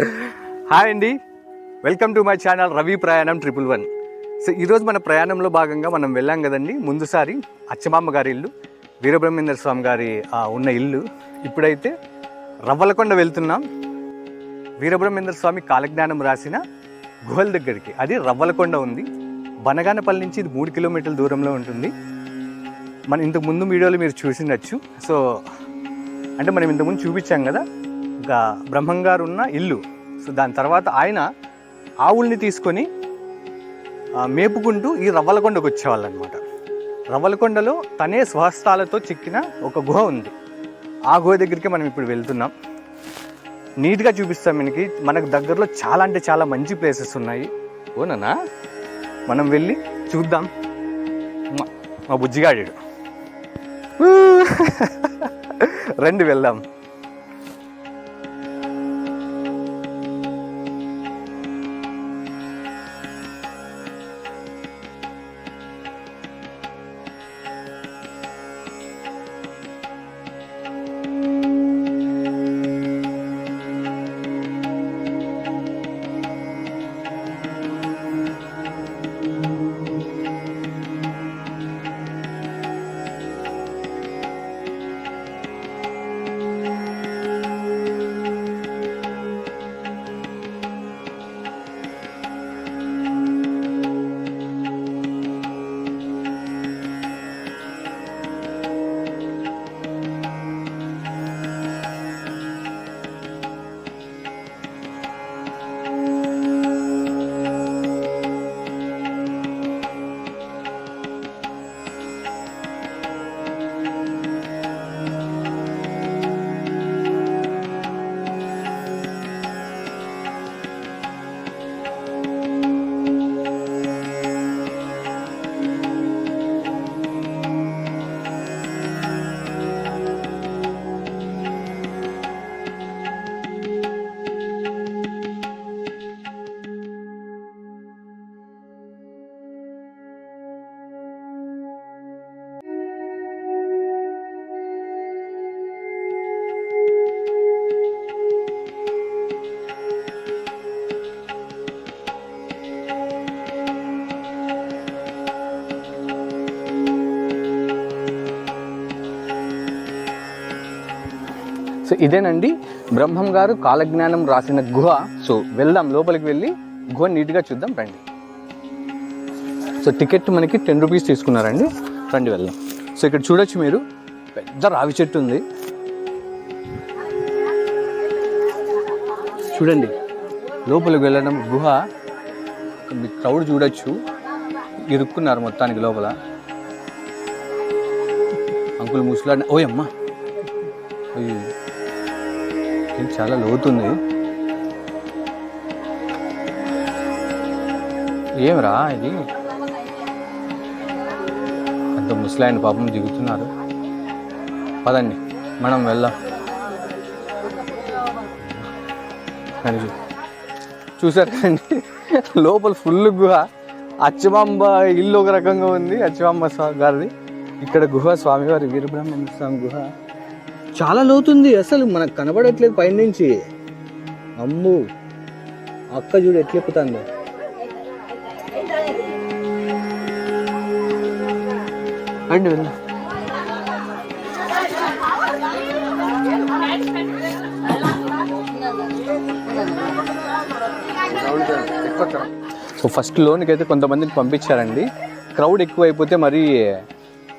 Hi అండి. Welcome to my channel Ravi Prayanam triple one. So ఈరోజు మన ప్రయాణంలో భాగంగా మనం వెళ్ళాం కదండి ముందుసారి అచ్చమామ గారి ఇల్లు వీరబ్రహ్మేంద్ర స్వామి గారి ఉన్న ఇల్లు. ఇప్పుడైతే రవ్వలకొండ వెళ్తున్నాం. వీరబ్రహ్మేంద్ర స్వామి కాలజ్ఞానం రాసిన గుహల దగ్గరికి. అది రవ్వలకొండ ఉంది. బనగానపల్లి నుంచి ఇది మూడు కిలోమీటర్ల దూరంలో ఉంటుంది. మన ఇంతకు ముందు వీడియోలో మీరు చూసినచ్చు సో అంటే మనం ఇంతకుముందు చూపించాం కదా బ్రహ్మంగారు ఉన్న ఇల్లు. సో దాని తర్వాత ఆయన ఆవుల్ని తీసుకొని మేపుకుంటూ ఈ రవ్వలకొండకు వచ్చేవాళ్ళనమాట. రవ్వలకొండలో తనే స్వహస్తాలతో చిక్కిన ఒక గుహ ఉంది. ఆ గుహ దగ్గరికి మనం ఇప్పుడు వెళ్తున్నాం. నీట్గా చూపిస్తాం మనకి మనకు దగ్గరలో చాలా అంటే చాలా మంచి ప్లేసెస్ ఉన్నాయి. ఓనన్నా మనం వెళ్ళి చూద్దాం. మా- మా బుజ్జిగాడు రండి వెళ్దాం. సో ఇదేనండి. బ్రహ్మం గారు కాలజ్ఞానం రాసిన గుహ. సో వెళ్దాం లోపలికి వెళ్ళి గుహ నీట్గా చూద్దాం రండి. సో టికెట్ మనకి టెన్ రూపీస్ తీసుకున్నారండి. రండి వెళ్దాం. సో ఇక్కడ చూడొచ్చు మీరు. పెద్ద రావి చెట్టు ఉంది. చూడండి. లోపలికి వెళ్ళడం గుహ. మీ క్రౌడ్ చూడొచ్చు. ఇరుక్కున్నారు మొత్తానికి లోపల. అంకుల్ ముసలాడిన ఓయ్ అయ్యో. ఇది చాలా లోతుంది ఏమిరా ఇది? అంత ముసలాయన పాపం దిగుతున్నారు. పదండి మనం వెళ్దాం. కానీ చూసారు కదండి లోపల ఫుల్ గుహ. అచ్చమాంబ ఇల్లు ఒక రకంగా ఉంది అచ్చమాంబ స్వామి గారిది. ఇక్కడ గుహ స్వామివారి వీరబ్రహ్మణ్య స్వామి గుహ. చాలా లోతుంది. అసలు మనకు కనబడట్లేదు పైనుంచి. అమ్ము. అక్క చూడు ఎట్లా ఎక్కుతుందో రండి వెళ్దాం సో ఫస్ట్ లోన్కి అయితే కొంతమందిని పంపించారండి. క్రౌడ్ ఎక్కువ అయిపోతే మరి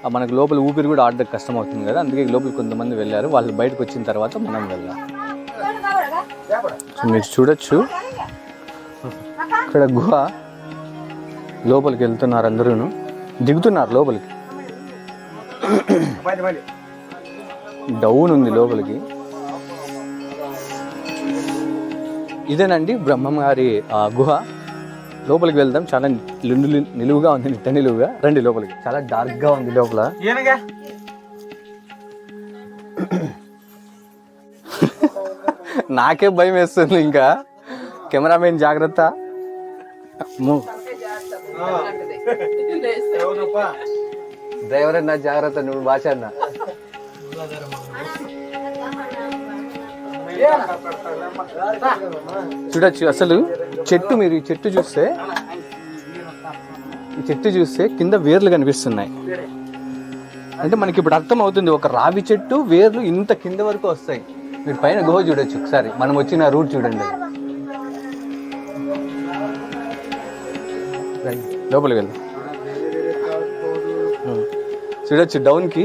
మనకు లోపల ఊపిరి కూడా ఆడడం కష్టం అవుతుంది కదా. అందుకే లోపల కొంతమంది వెళ్ళారు. వాళ్ళు బయటకు వచ్చిన తర్వాత మనం వెళ్ళాం మీరు చూడొచ్చు. ఇక్కడ గుహ లోపలికి వెళ్తున్నారు అందరూ దిగుతున్నారు లోపలికి. డౌన్ ఉంది లోపలికి. ఇదేనండి బ్రహ్మం గారి ఆ, గుహ. లోపలికి వెళ్దాం. చాలా నిండు నిలువుగా ఉంది నిట్ట నిలువుగా. రండి లోపలికి. చాలా డార్క్గా ఉంది లోపల. నాకే భయం వేస్తుంది ఇంకా. కెమెరామెన్ జాగ్రత్త. డ్రైవర్ అన్న జాగ్రత్త నువ్వు భాష అన్న. చూడొచ్చు. అసలు చెట్టు మీరు ఈ చెట్టు చూస్తే ఈ చెట్టు చూస్తే కింద వేర్లు కనిపిస్తున్నాయి. అంటే మనకి ఇప్పుడు అర్థం అవుతుంది ఒక రావి చెట్టు వేర్లు ఇంత కింద వరకు వస్తాయి. మీరు పైన గుహ చూడొచ్చు ఒకసారి. మనం వచ్చిన రూట్ చూడండి. లోపలికి వెళ్దాం చూడొచ్చు డౌన్కి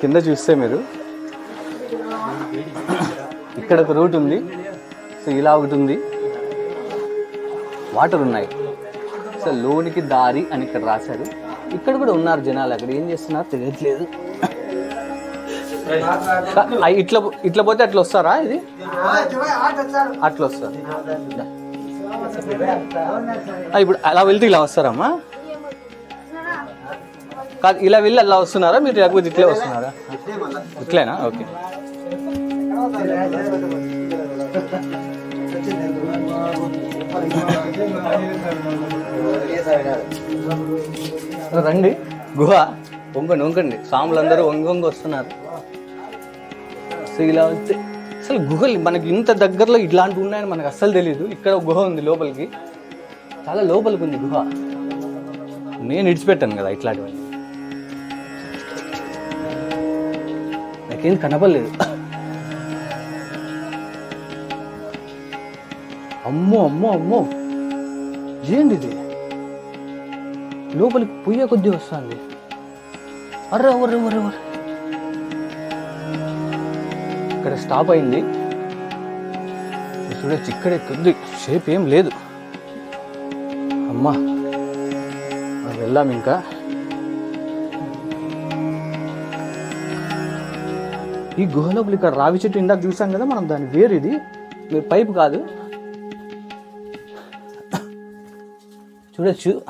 కింద చూస్తే మీరు ఇక్కడ ఒక రూట్ ఉంది. సో ఇలా ఒకటి ఉంది. వాటర్ ఉన్నాయి. సో లోనికి దారి అని ఇక్కడ రాశారు. ఇక్కడ కూడా ఉన్నారు జనాలు. అక్కడ ఏం చేస్తున్నారు తెలియట్లేదు. ఇట్లా ఇట్లా పోతే అట్లా వస్తారా ఇది? అట్లా వస్తారు. ఇప్పుడు అలా వెళ్తే ఇలా వస్తారమ్మా? కాదు ఇలా వెళ్ళి అలా వస్తున్నారా? మీరు లేకపోతే ఇట్లే వస్తున్నారా? ఇట్లేనా? ఓకే. రండి. గుహ వంగండి వంగండి. స్వాములందరూ వంగి వంగి వస్తున్నారు. సో ఇలా వస్తే అసలు గుహలు మనకి ఇంత దగ్గరలో ఇట్లాంటివి ఉన్నాయని మనకు అస్సలు తెలియదు ఇక్కడ ఒక గుహ ఉంది లోపలికి. చాలా లోపలికి ఉంది గుహ. నేను ఇడిచిపెట్టాను కదా ఇట్లాంటివన్నీ. నాకేం కనపడలేదు. అమ్మో అమ్మో అమ్మో. ఏంది ఇది లోపలికి పోయే కొద్దీ వస్తుంది. అర్రే అర్రే అర్రే అర్రే. ఇక్కడ స్టాప్ అయింది. చూడొచ్చు ఇక్కడే కొద్ది షేప్ ఏం లేదు. అమ్మా మనం వెళ్దాం ఇంకా. ఈ గుహ లోపలి ఇక్కడ రావి చెట్టు ఇందాక చూసాం కదా మనం దాని వేరు ఇది పైపు కాదు. చూడొచ్చు.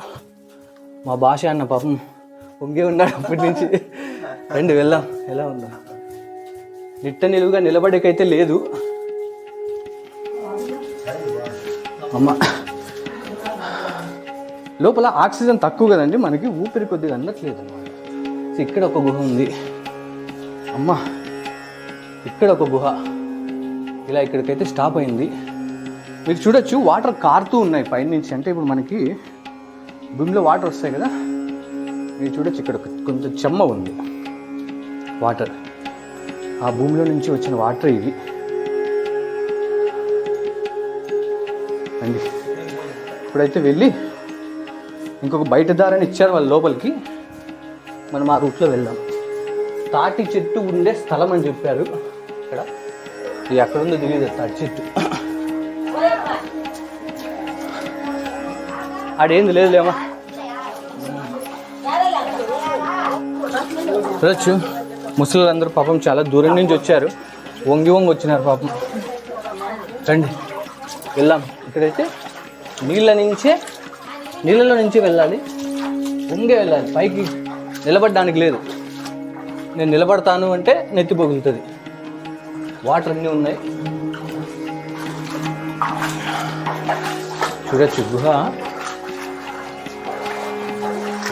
మా భాష అన్న పాపం పొంగే ఉన్నాడు అప్పటి నుంచి. రండి వెళ్దాం. ఎలా ఉందా. నిట్ట నిలువుగా నిలబడేకైతే లేదు. అమ్మ. లోపల ఆక్సిజన్ తక్కువ కదండి మనకి ఊపిరి కొద్దిగా అందట్లేదు. అనమాట ఇక్కడ ఒక గుహ ఉంది. అమ్మ ఇక్కడ ఒక గుహ. ఇలా ఇక్కడికైతే స్టాప్ అయింది. మీరు చూడొచ్చు వాటర్ కారుతూ ఉన్నాయి పైనుంచి. అంటే ఇప్పుడు మనకి భూమిలో వాటర్ వస్తాయి కదా? మీరు చూడొచ్చు ఇక్కడ కొంచెం చెమ్మ ఉంది. వాటర్ ఆ భూమిలో నుంచి వచ్చిన వాటర్ ఇది. అండి ఇప్పుడైతే వెళ్ళి ఇంకొక బయట దారని ఇచ్చారు వాళ్ళ లోపలికి. మనం ఆ రూట్లో వెళ్దాం. తాటి చెట్టు ఉండే స్థలం అని చెప్పారు. ఇక్కడ. ఇది ఉందో తెలియదు తాటి చెట్టు. ఆడేంది? లేదులేమా చూడొచ్చు. ముసలిందరూ పాపం చాలా దూరం నుంచి వచ్చారు. వంగి వంగి వచ్చినారు పాపం. రండి. వెళ్ళాం ఇక్కడైతే నీళ్ళ నుంచే నీళ్ళలో నుంచి వెళ్ళాలి. వంగే వెళ్ళాలి. పైకి నిలబడడానికి లేదు. నేను నిలబడతాను అంటే నెత్తి పగులుతుంది. వాటర్ అన్నీ ఉన్నాయి. చూడొచ్చు. గుహ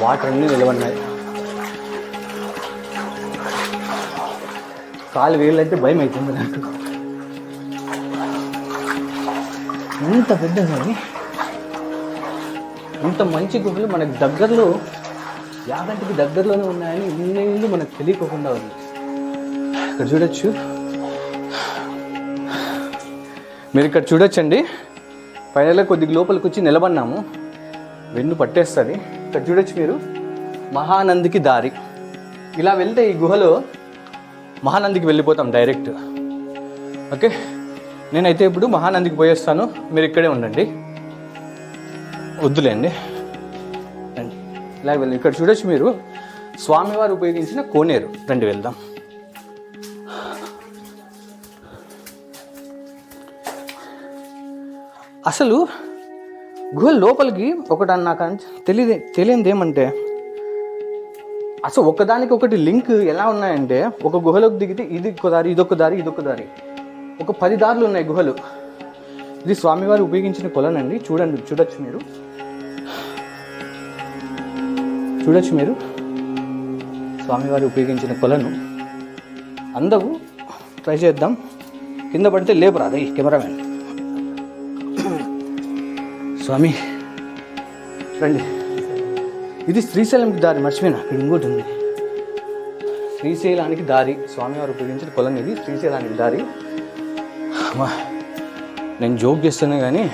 వాటర్ అన్నీ నిలబడినాయి. కాలు వేళ్ళంటే భయం అవుతుంది నాకు ఇంత పెద్దది ఇంత మంచి గుహలు మనకు దగ్గరలో యాగంటికి దగ్గరలోనే ఉన్నాయని ఇన్ని ఇల్లు మనకు తెలియకోకుండా ఉంది. ఇక్కడ చూడొచ్చు. మీరు ఇక్కడ చూడొచ్చండి. ఫైనల్గా కొద్దిగా లోపలికి వచ్చి నిలబడినాము. వెన్ను పట్టేస్తుంది. ఇక్కడ చూడొచ్చు మీరు. మహానందికి దారి. ఇలా వెళ్తే ఈ గుహలో మహానందికి వెళ్ళిపోతాం డైరెక్ట్. ఓకే? నేనైతే ఇప్పుడు మహానందికి పోయేస్తాను మీరు ఇక్కడే ఉండండి. వద్దులేండి. ఇలా వెళ్ళి ఇక్కడ చూడొచ్చు మీరు. స్వామివారు ఉపయోగించిన కోనేరు. రండి వెళ్దాం. అసలు గుహ లోపలికి ఒకటి నాకు తెలియదు తెలియంది ఏమంటే అసలు ఒకదానికి ఒకటి లింక్ ఎలా ఉన్నాయంటే ఒక గుహలోకి దిగితే ఇది ఒక దారి ఇదొక దారి ఇదొక దారి. ఒక పది దారులు ఉన్నాయి గుహలు. ఇది స్వామివారు ఉపయోగించిన కొలనండి. చూడండి చూడొచ్చు మీరు. చూడొచ్చు మీరు. స్వామివారు ఉపయోగించిన కొలను అందరూ ట్రై చేద్దాం. కింద పడితే లేపురా అదే కెమెరామెన్ స్వామి. రండి. ఇది శ్రీశైలంకి దారి మర్చిపోయినా. ఇక్కడ ఇంకోటి ఉంది. శ్రీశైలానికి దారి. స్వామివారు ఉపయోగించిన కొలం ఇది. శ్రీశైలానికి దారి. అమ్మా, నేను జోక్ చేస్తున్నా కానీ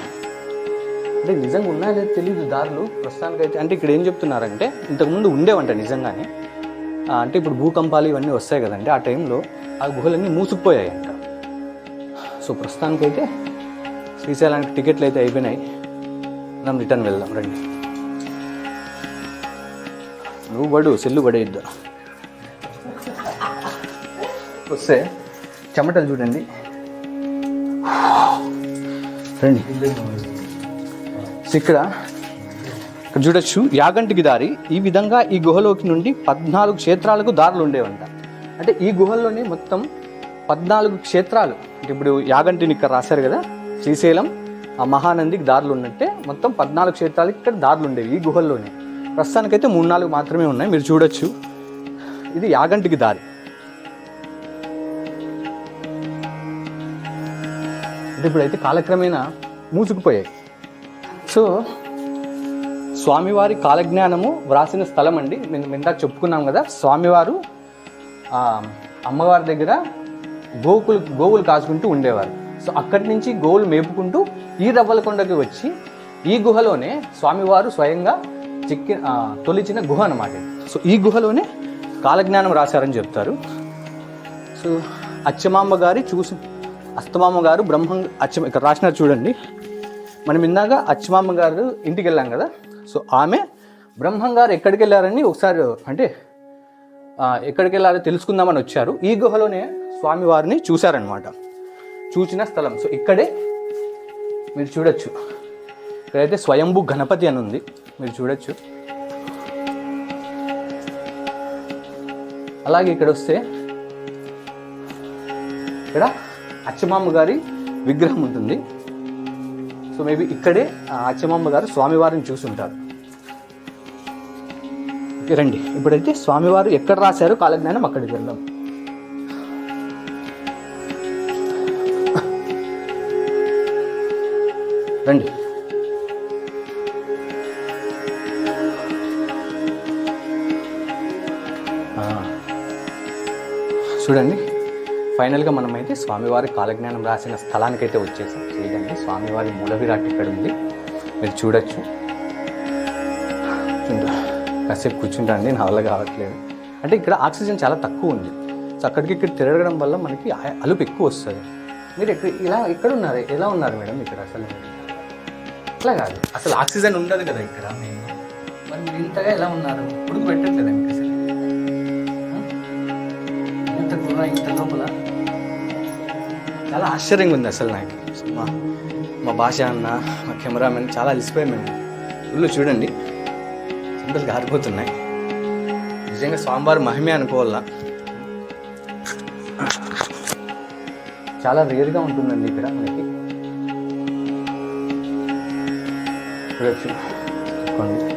అంటే నిజంగా ఉన్నాయో లేదో తెలియదు దారులు. ప్రస్తుతానికైతే అంటే ఇక్కడ ఏం చెప్తున్నారంటే ఇంతకుముందు ఉండేవంట నిజంగానే. అంటే ఇప్పుడు భూకంపాలు ఇవన్నీ వస్తాయి కదండి. ఆ టైంలో ఆ గుహలన్నీ మూసుకుపోయాయి అంట సో ప్రస్తుతానికైతే శ్రీశైలానికి టికెట్లు అయితే అయిపోయినాయి. మనం రిటర్న్ వెళ్దాం రండి. నువ్వు పడు సెల్లు పడేయద్దు వస్తే చెమటలు చూడండి. రండి. ఇక్కడ ఇక్కడ చూడొచ్చు యాగంటికి దారి. ఈ విధంగా ఈ గుహలోకి నుండి పద్నాలుగు క్షేత్రాలకు దారులు ఉండేవంట. అంటే ఈ గుహల్లోనే మొత్తం పద్నాలుగు క్షేత్రాలు. అంటే ఇప్పుడు యాగంటిని ఇక్కడ రాశారు కదా శ్రీశైలం ఆ మహానందికి దారులు ఉన్నట్టే మొత్తం పద్నాలుగు క్షేత్రాలు ఇక్కడ దారులు ఉండేవి ఈ గుహల్లోనే. ప్రస్తుతానికైతే మూడు నాలుగు మాత్రమే ఉన్నాయి. మీరు చూడొచ్చు. ఇది యాగంటికి దారి. ఇప్పుడైతే కాలక్రమేణా మూసుకుపోయాయి. సో స్వామివారి కాలజ్ఞానము వ్రాసిన స్థలం అండి. మేము ఇందాక చెప్పుకున్నాం కదా స్వామివారు అమ్మవారి దగ్గర గోకులు గోవులు కాచుకుంటూ ఉండేవారు. సో అక్కడి నుంచి గోవులు మేపుకుంటూ ఈ రవ్వలకొండకి వచ్చి ఈ గుహలోనే స్వామివారు స్వయంగా చిక్కి తొలిచిన గుహ అన్నమాట సో ఈ గుహలోనే కాలజ్ఞానం రాశారని చెప్తారు. సో అచ్చమాంబ గారి చూసి అస్తమామ గారు బ్రహ్మం అచ్చ ఇక్కడ రాసినారు చూడండి. మనం ఇందాక అచ్చమామ గారు ఇంటికి వెళ్ళాం కదా. సో ఆమె బ్రహ్మం గారు ఎక్కడికి వెళ్ళారని ఒకసారి అంటే ఎక్కడికి వెళ్ళారో తెలుసుకుందామని వచ్చారు. ఈ గుహలోనే స్వామివారిని చూశారనమాట చూసిన స్థలం. సో ఇక్కడే మీరు చూడొచ్చు. ఇక్కడైతే స్వయంభూ గణపతి అని ఉంది. మీరు చూడొచ్చు. అలాగే ఇక్కడ వస్తే ఇక్కడ అచ్చమామ్మ గారి విగ్రహం ఉంటుంది. సో మేబీ ఇక్కడే ఆ అచ్చమామ్మ గారు స్వామివారిని చూసుంటారు. ఉంటారు రండి. ఇప్పుడైతే స్వామివారు ఎక్కడ రాశారు కాలజ్ఞానం అక్కడికి వెళ్దాం. రండి. చూడండి. ఫైనల్గా మనమైతే స్వామివారి కాలజ్ఞానం రాసిన స్థలానికైతే వచ్చేసాం. చూడండి స్వామివారి మూల విరాట్ ఇక్కడ ఉంది. మీరు చూడొచ్చు. కాసేపు కూర్చుంటాండి నా వల్ల కావట్లేదు. అంటే ఇక్కడ ఆక్సిజన్ చాలా తక్కువ ఉంది. సో అక్కడికి ఇక్కడ తిరగడం వల్ల మనకి ఆ- అలుపు ఎక్కువ వస్తుంది. మీరు ఇక్కడ ఇలా ఎక్కడ ఉన్నారు. ఎలా ఉన్నారు మేడం ఇక్కడ అసలు? అట్లా కాదు. అసలు ఆక్సిజన్ ఉండదు కదా ఇక్కడ. మేము మరి మీరు ఇంతగా ఎలా ఉన్నారు? ఉడుకు పెట్టట్లేదు మీకు ఇంత లోపల? చాలా ఆశ్చర్యంగా ఉంది అసలు నాకు. మా మా భాష అన్న మా కెమెరామెన్ చాలా అలిసిపోయాం మేము. ఇల్లు చూడండి సింపుల్ గారిపోతున్నాయి. నిజంగా స్వామివారి మహిమే అనుకోవాలా? చాలా రేర్గా ఉంటుందండి ఇక్కడ మనకి. చూడొచ్చు.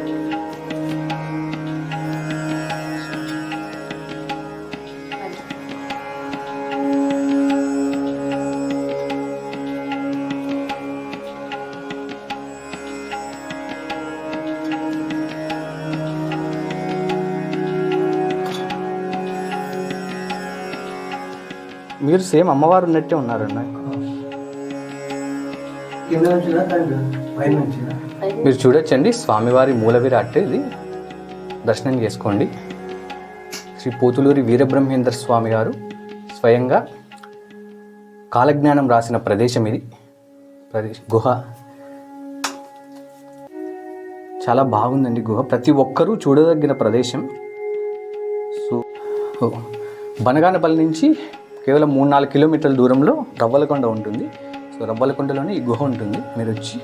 మీరు సేమ్ అమ్మవారు ఉన్నట్టే ఉన్నారండి మీరు చూడొచ్చండి స్వామివారి మూల విరాట్ ఇది. దర్శనం చేసుకోండి. శ్రీ పోతులూరి వీరబ్రహ్మేంద్ర స్వామి గారు స్వయంగా కాలజ్ఞానం రాసిన ప్రదేశం ఇది. ప్రదేశ్ గుహ. చాలా బాగుందండి గుహ. ప్రతి ఒక్కరూ చూడదగిన ప్రదేశం. సో బనగానపల్లి నుంచి కేవలం మూడు నాలుగు కిలోమీటర్ల దూరంలో రవ్వలకొండ ఉంటుంది. సో రవ్వలకొండలోనే ఈ గుహ ఉంటుంది. మీరు వచ్చి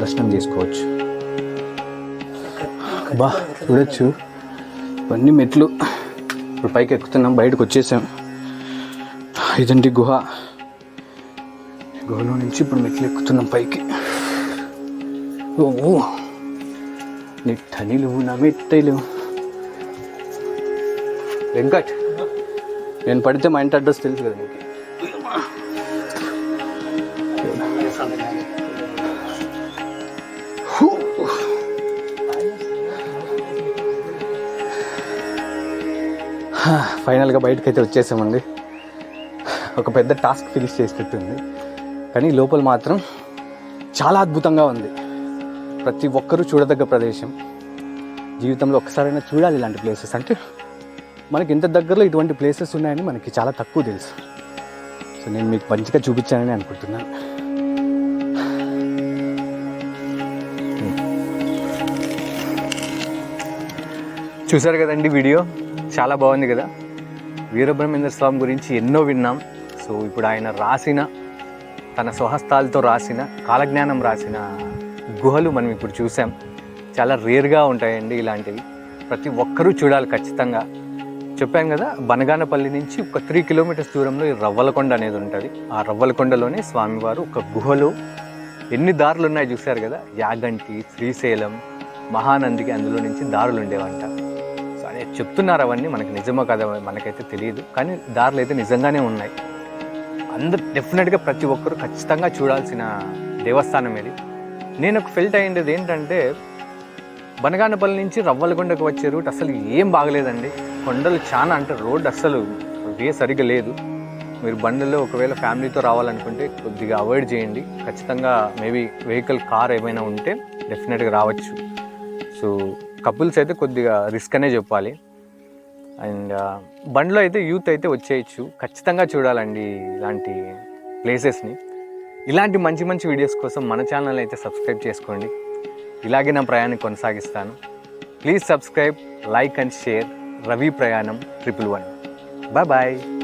దర్శనం చేసుకోవచ్చు. బా చూడొచ్చు. ఇవన్నీ మెట్లు. ఇప్పుడు పైకి ఎక్కుతున్నాం. బయటకు వచ్చేసాం. ఇదండి గుహ. గుహలో నుంచి ఇప్పుడు మెట్లు ఎక్కుతున్నాం పైకి. ఓ నిట్టనిలు నా మెట్టలు వెంకట్ నేను పడితే మా ఇంటి అడ్రస్ తెలుసు కదా ఫైనల్గా బయటకు అయితే వచ్చేసామండి. ఒక పెద్ద టాస్క్ ఫినిష్ చేసినట్టుంది కానీ లోపల మాత్రం చాలా అద్భుతంగా ఉంది. ప్రతి ఒక్కరూ చూడదగ్గ ప్రదేశం. జీవితంలో ఒక్కసారైనా చూడాలి ఇలాంటి ప్లేసెస్ అంటే మనకి ఇంత దగ్గరలో ఇటువంటి ప్లేసెస్ ఉన్నాయని మనకి చాలా తక్కువ తెలుసు. సో నేను మీకు మంచిగా చూపించానని అనుకుంటున్నాను. చూసారు కదండి వీడియో? చాలా బాగుంది కదా? వీరబ్రహ్మేంద్ర స్వామి గురించి ఎన్నో విన్నాం. సో ఇప్పుడు ఆయన రాసిన తన స్వహస్తాలతో రాసిన కాలజ్ఞానం రాసిన గుహలు మనం ఇప్పుడు చూసాం. చాలా రేర్గా ఉంటాయండి ఇలాంటివి. ప్రతి ఒక్కరూ చూడాలి ఖచ్చితంగా. చెప్పాను కదా బనగానపల్లి నుంచి ఒక త్రీ కిలోమీటర్స్ దూరంలో ఈ రవ్వలకొండ అనేది ఉంటుంది. ఆ రవ్వలకొండలోనే స్వామివారు ఒక గుహలో ఎన్ని దారులు ఉన్నాయి చూశారు కదా యాగంటి శ్రీశైలం మహానందికి అందులో నుంచి దారులు ఉండేవంట. సో అదే చెప్తున్నారు అవన్నీ మనకి నిజమో కదా మనకైతే తెలియదు కానీ దారులు అయితే నిజంగానే ఉన్నాయి. అందరు డెఫినెట్గా ప్రతి ఒక్కరు ఖచ్చితంగా చూడాల్సిన దేవస్థానం ఇది. నేను ఒక ఫెల్ట్ అయ్యేది ఏంటంటే బనగానపల్లి నుంచి రవ్వలగొండకు వచ్చే రూట్ అసలు ఏం బాగలేదండి. కొండలు చాలా అంటే రోడ్ అస్సలు వే సరిగ్గా లేదు. మీరు బండిలో ఒకవేళ ఫ్యామిలీతో రావాలనుకుంటే కొద్దిగా అవాయిడ్ చేయండి. ఖచ్చితంగా మేబీ వెహికల్ కార్ ఏమైనా ఉంటే డెఫినెట్గా రావచ్చు. సో కపుల్స్ అయితే కొద్దిగా రిస్క్ అనే చెప్పాలి. అండ్ బండిలో అయితే యూత్ అయితే వచ్చేయచ్చు. ఖచ్చితంగా చూడాలండి ఇలాంటి ప్లేసెస్ని. ఇలాంటి మంచి మంచి వీడియోస్ కోసం మన ఛానల్ అయితే సబ్స్క్రైబ్ చేసుకోండి. ఇలాగే నా ప్రయాణం కొనసాగిస్తాను. Please subscribe like and share Ravi Prayanam triple one bye bye